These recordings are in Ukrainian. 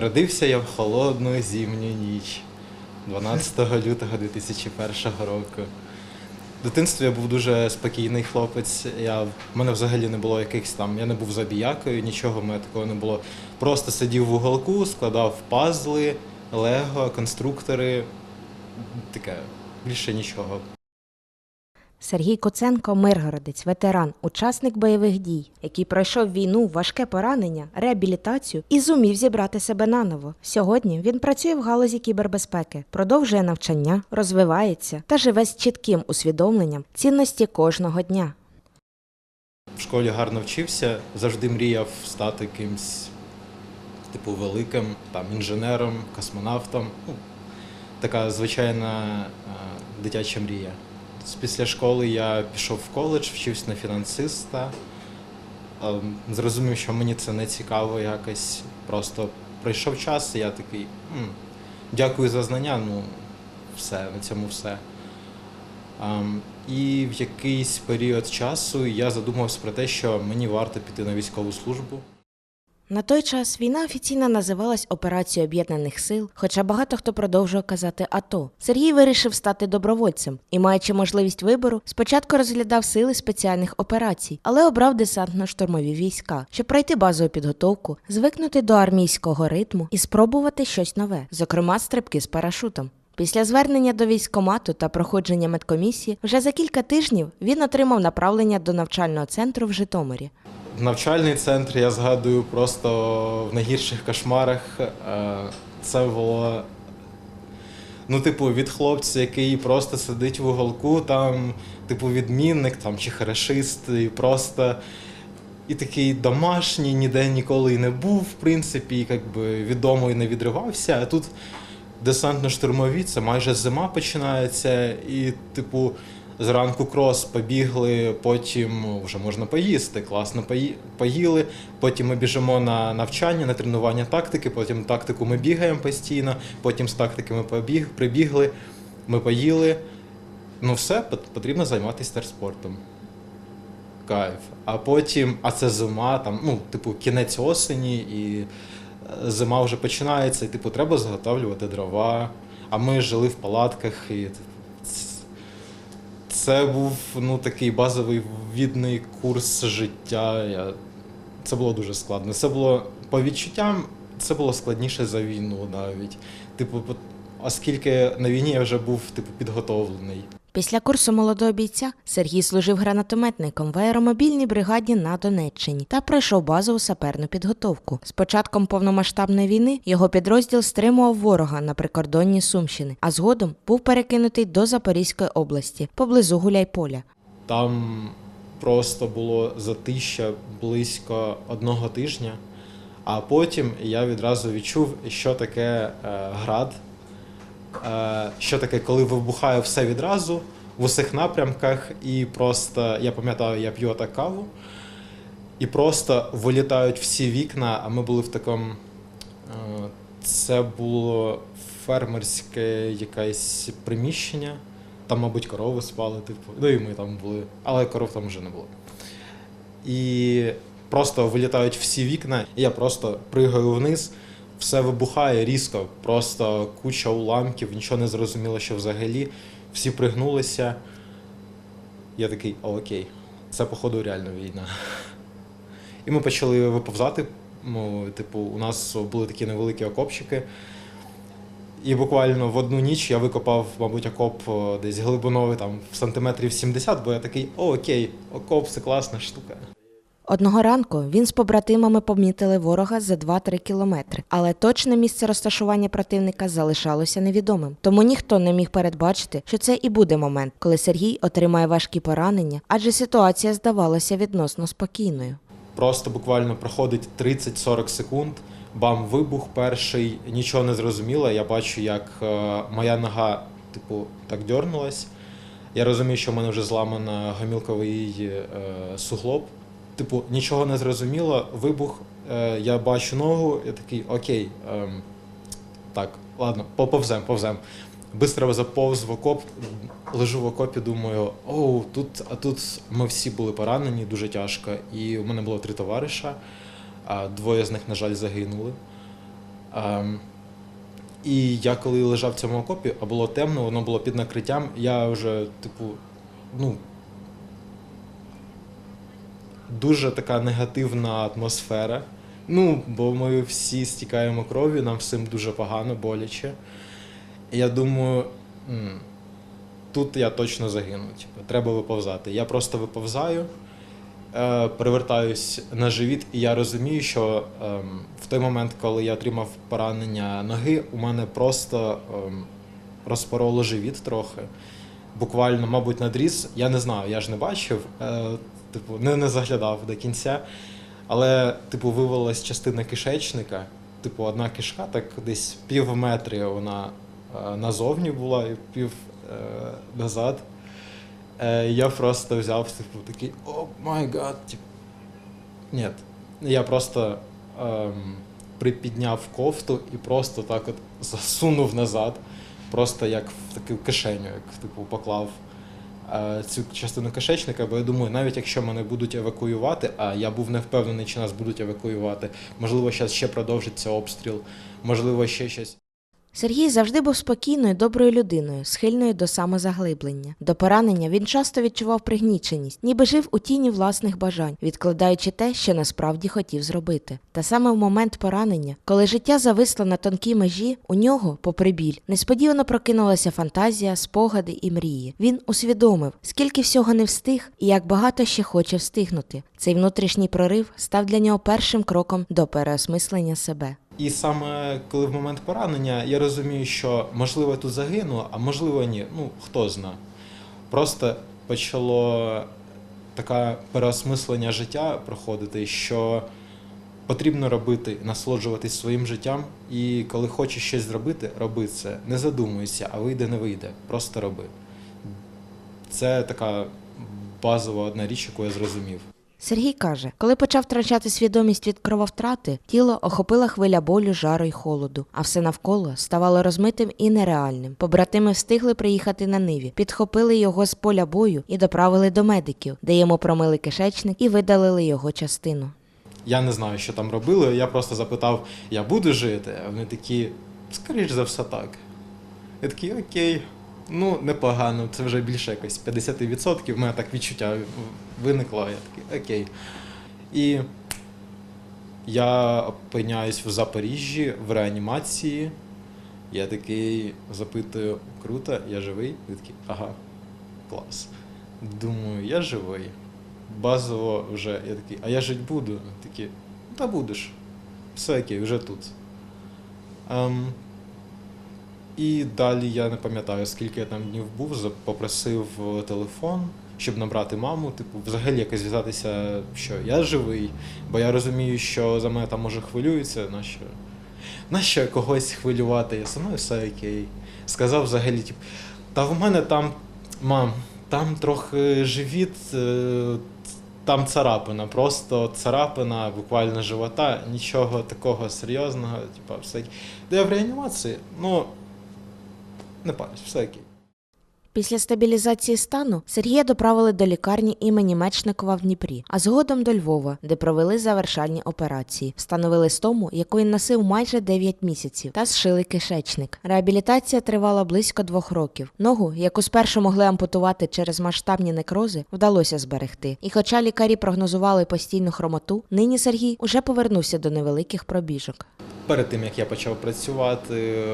Народився я в холодну зимню ніч 12 лютого 2001 року. В дитинстві я був дуже спокійний хлопець. Я, в мене взагалі не було якихось там, я не був забіякою, нічого в мене такого не було. Просто сидів в уголку, складав пазли, лего, конструктори. Таке, більше нічого. Сергій Коценко Миргородець, ветеран, учасник бойових дій, який пройшов війну, важке поранення, реабілітацію і зумів зібрати себе наново. Сьогодні він працює в галузі кібербезпеки, продовжує навчання, розвивається та живе з чітким усвідомленням цінності кожного дня. В школі гарно вчився, завжди мріяв стати кимсь, типу, великим, там, інженером, космонавтом. Ну, така звичайна е, дитяча мрія. Після школи я пішов в коледж, вчився на фінансиста. Е, Зрозумів, що мені це не цікаво якось. Просто пройшов час, і я такий, «М, дякую за знання, ну все, на цьому все. І в якийсь період часу я задумався про те, що мені варто піти на військову службу. На той час війна офіційно називалась Операцією Об'єднаних Сил, хоча багато хто продовжує казати АТО. Сергій вирішив стати добровольцем і, маючи можливість вибору, спочатку розглядав сили спеціальних операцій, але обрав десантно-штурмові війська, щоб пройти базову підготовку, звикнути до армійського ритму і спробувати щось нове, зокрема стрибки з парашутом. Після звернення до військкомату та проходження медкомісії вже за кілька тижнів він отримав направлення до навчального центру в Житомирі. Навчальний центр я згадую просто в найгірших кошмарах. Е, Це було. Ну, типу, від хлопця, який просто сидить в уголку, там, типу, відмінник там, чи хорошист, і просто і такий домашній, ніде ніколи і не був, в принципі, і як відомо і не відривався. А тут десантно-штурмові, це майже зима починається, і, типу, зранку крос побігли, потім вже можна поїсти, класно поїли. Потім ми біжимо на навчання, на тренування тактики, потім тактику ми бігаємо постійно, потім з тактики ми побіг, прибігли, ми поїли. Ну, все, потрібно займатися терспортом. Кайф. А потім, а це зима, там, ну, типу, кінець осені, і е, зима вже починається, і типу, треба заготовлювати дрова. А ми жили в палатках, і це був ну, такий базовий відний курс життя. Я... Це було дуже складно. Це було по відчуттям, це було складніше за війну навіть. Типу, оскільки на війні я вже був типу, підготовлений. Після курсу молодого бійця Сергій служив гранатометником в аеромобільній бригаді на Донеччині та пройшов базову саперну підготовку. З початком повномасштабної війни його підрозділ стримував ворога на прикордонні Сумщини, а згодом був перекинутий до Запорізької області поблизу Гуляйполя. Там просто було затища близько одного тижня, а потім я відразу відчув, що таке е, град, що таке, коли вибухає все відразу в усіх напрямках, і просто я пам'ятаю, я п'ю так каву, і просто вилітають всі вікна, а ми були в такому. е, Це було фермерське якесь приміщення. Там, мабуть, корови спали, типу. Ну і ми там були, але коров там вже не було. І просто вилітають всі вікна, і я просто пригаю вниз, все вибухає різко, просто куча уламків, нічого не зрозуміло, що взагалі. Всі пригнулися. Я такий, о, окей, це, походу, реально війна. І ми почали виповзати. Ну, типу, у нас були такі невеликі окопчики. І буквально в одну ніч я викопав, мабуть, окоп десь глибиною там в сантиметрів 70, бо я такий, о, окей, окоп це класна штука. Одного ранку він з побратимами помітили ворога за 2-3 кілометри, але точне місце розташування противника залишалося невідомим. Тому ніхто не міг передбачити, що це і буде момент, коли Сергій отримає важкі поранення, адже ситуація здавалася відносно спокійною. Просто буквально проходить 30-40 секунд, бам, вибух перший, нічого не зрозуміло. Я бачу, як е, моя нога, типу, так дьорнулась. Я розумію, що в мене вже зламано гомілковий е, суглоб. Типу, нічого не зрозуміло, вибух, е, я бачу ногу, я такий, окей, ем, так, ладно, поповзем, повзем. Бистро заповз в окоп, лежу в окопі, думаю, оу, тут, а тут ми всі були поранені дуже тяжко. І у мене було три товариша, а двоє з них, на жаль, загинули. Ем, і я коли лежав в цьому окопі, а було темно, воно було під накриттям, я вже, типу, ну. Дуже така негативна атмосфера. Ну, бо ми всі стікаємо кров'ю, нам всім дуже погано, боляче. Я думаю, тут я точно загину. Типу, треба виповзати. Я просто виповзаю, е, перевертаюсь на живіт, і я розумію, що ем, в той момент, коли я отримав поранення ноги, у мене просто ем, розпороло живіт трохи. Буквально, мабуть, надріз. Я не знаю, я ж не бачив, е, типу, не, не заглядав до кінця. Але, типу, вивелась частина кишечника. Типу, одна кишка, так десь пів метри вона е, назовні була і пів е, назад. Е, я просто взяв, типу, такий о май гад. Ні. Я просто ем, припідняв кофту і просто так от засунув назад, просто як в таку кишеню, як типу поклав е, цю частину кишечника, бо я думаю, навіть якщо мене будуть евакуювати, а я був не впевнений, чи нас будуть евакуювати, можливо, зараз ще продовжиться обстріл, можливо, ще щось. Сергій завжди був спокійною, доброю людиною, схильною до самозаглиблення. До поранення він часто відчував пригніченість, ніби жив у тіні власних бажань, відкладаючи те, що насправді хотів зробити. Та саме в момент поранення, коли життя зависло на тонкій межі, у нього, попри біль, несподівано прокинулася фантазія, спогади і мрії. Він усвідомив, скільки всього не встиг і як багато ще хоче встигнути. Цей внутрішній прорив став для нього першим кроком до переосмислення себе. І саме коли в момент поранення я розумію, що можливо я тут загину, а можливо ні. Ну хто зна. Просто почало таке переосмислення життя проходити, що потрібно робити, насолоджуватись своїм життям. І коли хочеш щось зробити, роби це. Не задумуйся, а вийде, не вийде. Просто роби. Це така базова одна річ, яку я зрозумів. Сергій каже, коли почав втрачати свідомість від крововтрати, тіло охопила хвиля болю, жару й холоду, а все навколо ставало розмитим і нереальним. Побратими встигли приїхати на ниві, підхопили його з поля бою і доправили до медиків, де йому промили кишечник і видалили його частину. Я не знаю, що там робили. Я просто запитав, я буду жити? А вони такі, скоріш за все, так. Я такий, окей, ну непогано, це вже більше якось 50%. В мене так відчуття виникло. Я такий, окей. І я опиняюсь в Запоріжжі в реанімації. Я такий запитую, круто, я живий? Він такий, ага, клас. Думаю, я живий. Базово вже я такий, а я жить буду. Такі, та будеш. Все окей, вже тут. Ем, і далі я не пам'ятаю, скільки я там днів був, попросив е, телефон, щоб набрати маму, типу, взагалі якось зв'язатися, що я живий, бо я розумію, що за мене там може хвилюються, нащо, нащо когось хвилювати, я со все окей. Сказав взагалі, типу, та в мене там, мам, там трохи живіт, е, там царапина, просто царапина буквально живота, нічого такого серйозного, типу, все. Де в реанімації? Ну, не парюсь, все окей. Після стабілізації стану Сергія доправили до лікарні імені Мечникова в Дніпрі, а згодом до Львова, де провели завершальні операції, встановили стому, яку він носив майже 9 місяців, та зшили кишечник. Реабілітація тривала близько двох років. Ногу, яку спершу могли ампутувати через масштабні некрози, вдалося зберегти. І хоча лікарі прогнозували постійну хромоту, нині Сергій уже повернувся до невеликих пробіжок. Перед тим як я почав працювати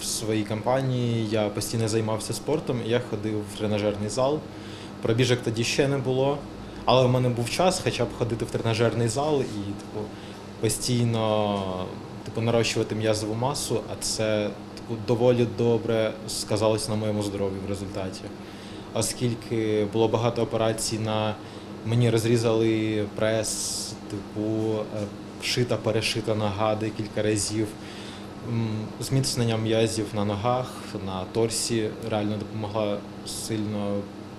в своїй компанії, я постійно займався спортом. Я ходив в тренажерний зал. Пробіжок тоді ще не було, але в мене був час хоча б ходити в тренажерний зал і типу, постійно типу, нарощувати м'язову масу, а це типу, доволі добре сказалось на моєму здоров'ю в результаті. Оскільки було багато операцій на мені розрізали прес, типу е, шита, перешита нога декілька разів. Зміцнення м'язів на ногах, на торсі реально допомогла сильно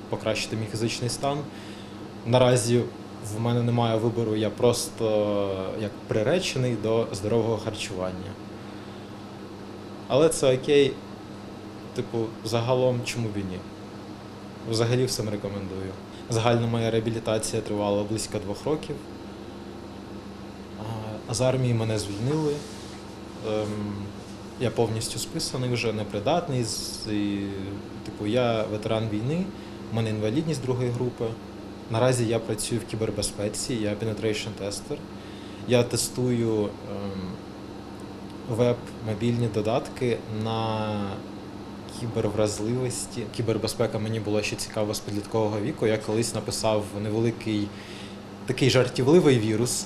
покращити мій фізичний стан. Наразі в мене немає вибору, я просто як приречений до здорового харчування. Але це окей, типу, загалом чому б і ні? Взагалі всім рекомендую. Загальна моя реабілітація тривала близько двох років. З армії мене звільнили. ем, я повністю списаний вже, непридатний. І, типу, я ветеран війни, в мене інвалідність другої групи. Наразі я працюю в кібербезпеці, я penetration тестер. Я тестую ем, веб-мобільні додатки на кібервразливості. Кібербезпека мені була ще цікава з підліткового віку. Я колись написав невеликий такий жартівливий вірус.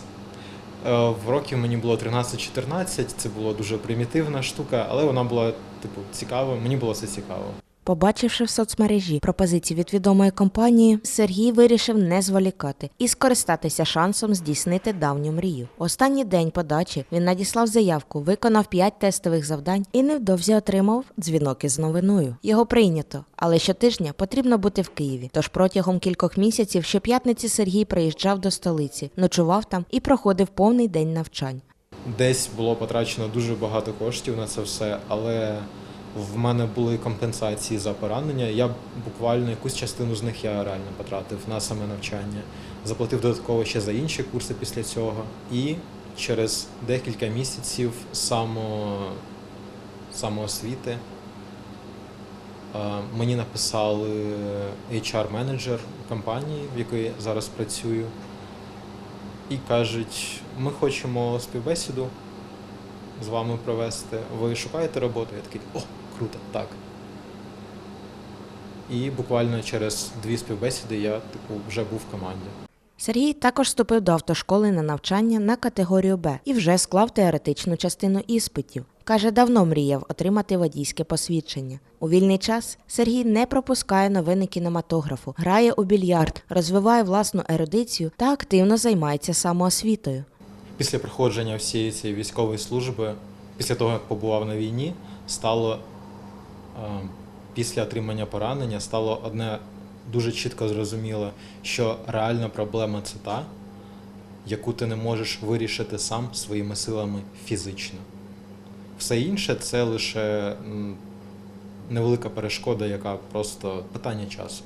Е, В років мені було 13-14, це була дуже примітивна штука, але вона була, типу, цікава. Мені було це цікаво. Побачивши в соцмережі пропозиції від відомої компанії, Сергій вирішив не зволікати і скористатися шансом здійснити давню мрію. Останній день подачі він надіслав заявку, виконав 5 тестових завдань і невдовзі отримав дзвінок із новиною. Його прийнято, але щотижня потрібно бути в Києві. Тож протягом кількох місяців щоп'ятниці Сергій приїжджав до столиці, ночував там і проходив повний день навчань. Десь було потрачено дуже багато коштів на це все, але в мене були компенсації за поранення. Я буквально якусь частину з них я реально потратив на саме навчання. Заплатив додатково ще за інші курси після цього. І через декілька місяців само, самоосвіти е, мені написали HR-менеджер компанії, в якій я зараз працюю, і кажуть, ми хочемо співбесіду з вами провести. Ви шукаєте роботу? Я такий, о, круто, так. І буквально через дві співбесіди я типу, вже був в команді. Сергій також вступив до автошколи на навчання на категорію Б і вже склав теоретичну частину іспитів. Каже, давно мріяв отримати водійське посвідчення. У вільний час Сергій не пропускає новини кінематографу, грає у більярд, розвиває власну ерудицію та активно займається самоосвітою. Після проходження всієї цієї військової служби, після того, як побував на війні, стало після отримання поранення стало одне дуже чітко зрозуміло, що реальна проблема це та, яку ти не можеш вирішити сам своїми силами фізично. Все інше це лише невелика перешкода, яка просто питання часу.